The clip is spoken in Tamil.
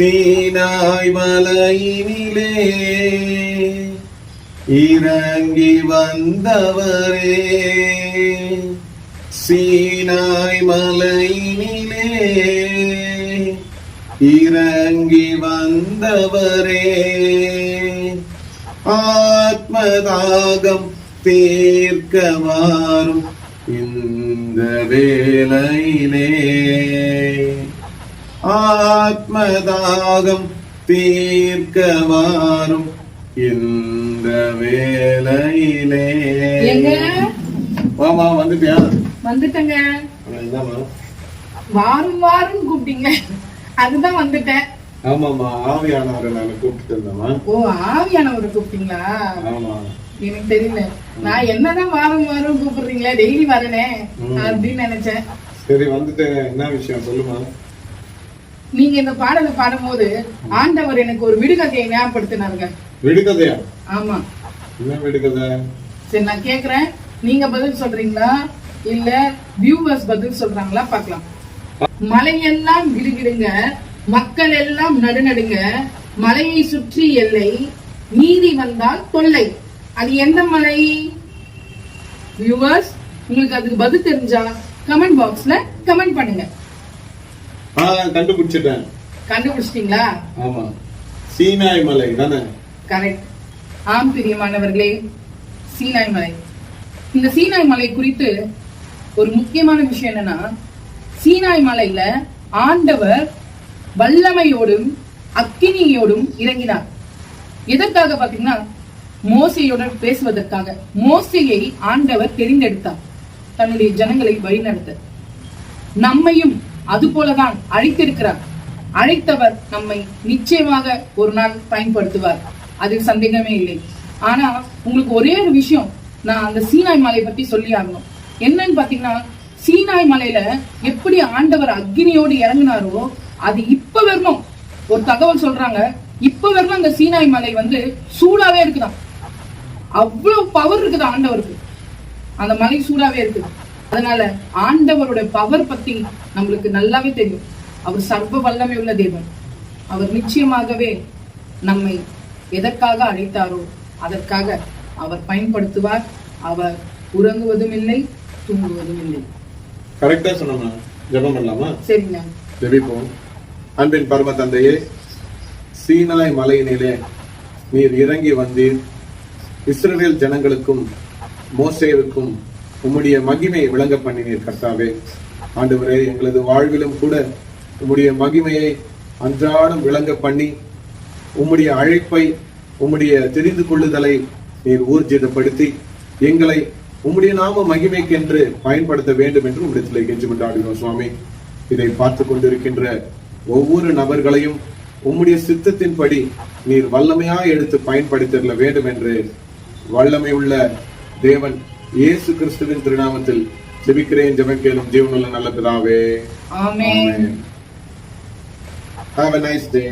சீனாய் மலையினிலே இறங்கி வந்தவரே. சீனாய் மலையினிலே இறங்கி வந்தவரே. ஆத்மதாகம் தீர்க்கவாரும் இந்த வேலையிலே ஆத்மதாகம் தீர்க்க வாரும் இந்த எங்க? வாமா வந்துட்டியா? வந்துட்டேங்க. வாரம் வாரம் கூப்பிட்டீங்க. அதுதான் வந்துட்டேன். ஆமாம்மா ஆவியானவரை நான் கூப்பிட்டு இருந்தேம்மா. ஓ ஆவியானவரை கூப்பிட்டீங்களா? ஆமா. எனக்கு தெரியல. நான் என்னதான் வாரம் வாரம் கூப்பிடுறீங்களா டெய்லி வரனே. அப்படின்னு நினைச்சேன். சரி வந்துட்டேன். என்ன விஷயம்? சொல்லுமா நீங்க இந்த பாடலை பாடும்போது ஆண்டவர் எனக்கு ஒரு விடுகதையை ஞாபகப்படுத்தினாருங்க. விடுகதையா? ஆமா. என்ன விடுகதை? சரி நான் கேக்குறேன். நீங்க பதில் சொல்றீங்களா? இல்ல வியூவர்ஸ் பதில் சொல்றாங்களா? பார்க்கலாம். மலையெல்லாம் கிடுகிடுங்க மக்கள் எல்லாம் நடுநடுங்க மலையை சுற்றி எல்லை நீதி வந்தால் தொல்லை. அது எந்த மலை? வியூவர்ஸ் உங்களுக்கு அதுக்கு பதில் தெரிஞ்சா கமெண்ட் பாக்ஸ்ல கமெண்ட் பண்ணுங்க. ஆ கண்டுபிடிச்சிட்டேன். கண்டுபிடிச்சிட்டீங்களா? ஆமா. சீனாய் மலை தானே? கரெக்ட் ஆம் பிரியமானவர்களே சீனாய் மலை. இந்த சீனாய் மலை குறித்து ஒரு முக்கியமான விஷயம் என்னன்னா சீனாய் மலையில ஆண்டவர் வல்லமையோடும் அக்கினியோடும் இறங்கினார். எதற்காக பாத்தீங்கன்னா மோசையுடன் பேசுவதற்காக. மோசையை ஆண்டவர் தெரிந்தெடுத்தார். தன்னுடைய ஜனங்களை வழிநடத்த. நம்மையும் அது போலதான் அழைத்திருக்கிறார். அழைத்தவர் நம்மை நிச்சயமாக ஒரு நாள் பயன்படுத்துவார். அதில் சந்தேகமே இல்லை. ஆனா உங்களுக்கு ஒரே ஒரு விஷயம் நான் அந்த சீனாய் மலை பத்தி சொல்லி ஆகணும். என்னன்னு பாத்தீங்கன்னா சீனாய் மலையில எப்படி ஆண்டவர் அக்னியோடு இறங்குனாரோ அது இப்ப வரணும் ஒரு தகவல் சொல்றாங்க. இப்ப வரணும் அந்த சீனாய் மலை வந்து சூடாவே இருக்குதாம் அவ்வளவு பவர் இருக்குது ஆண்டவருக்கு. அந்த மலை சூடாவே இருக்குது. அதனால ஆண்டவரோட பவர் பத்தி நம்மளுக்கு நல்லாவே தெரியும். அவர் சர்வ வல்லமை உள்ள தேவன். அவர் நிச்சயமாகவே நம்மை எதற்காக அழைத்தாரோ அதற்காக அவர் பயன்படுத்துவார். அவர் உறங்குவதும் இல்லை தூங்குவதும் இல்லை. கரெக்டா சொன்னோமா? ஜெபம் பண்ணலாமா? சரிங்க. ஜெபிப்போம். அன்பின் பரம தந்தையே சீனாய் மலையினிலே நீர் இறங்கி வந்தீர். இஸ்ரவேல் ஜனங்களுக்கும் மோசேவுக்கும் உம்முடைய மகிமையை விளங்க பண்ணினீர் கர்த்தாவே. ஆண்டவரே எங்களது வாழ்விலும் கூட உம்முடைய மகிமையை அன்றாடம் விளங்க பண்ணி உம்முடைய அழைப்பை உம்முடைய தெரிந்து கொள்ளுதலை நீர் ஊர்ஜிதப்படுத்தி எங்களை உம்முடைய நாம மகிமைக்கென்று பயன்படுத்த வேண்டும் என்று உம்மிடத்தில் கெஞ்சி சுவாமி. இதை பார்த்து கொண்டிருக்கின்ற ஒவ்வொரு நபர்களையும் உம்முடைய சித்தத்தின்படி நீர் வல்லமையாக எடுத்து பயன்படுத்திட வேண்டும் என்று வல்லமை உள்ள தேவன் இயேசு கிறிஸ்துவின் திருநாமத்தில் ஜெபிக்கிறேன் ஜெபம் கேளும் ஜீவனுள்ள நல்ல பிதாவே. ஆமென். Have a nice day.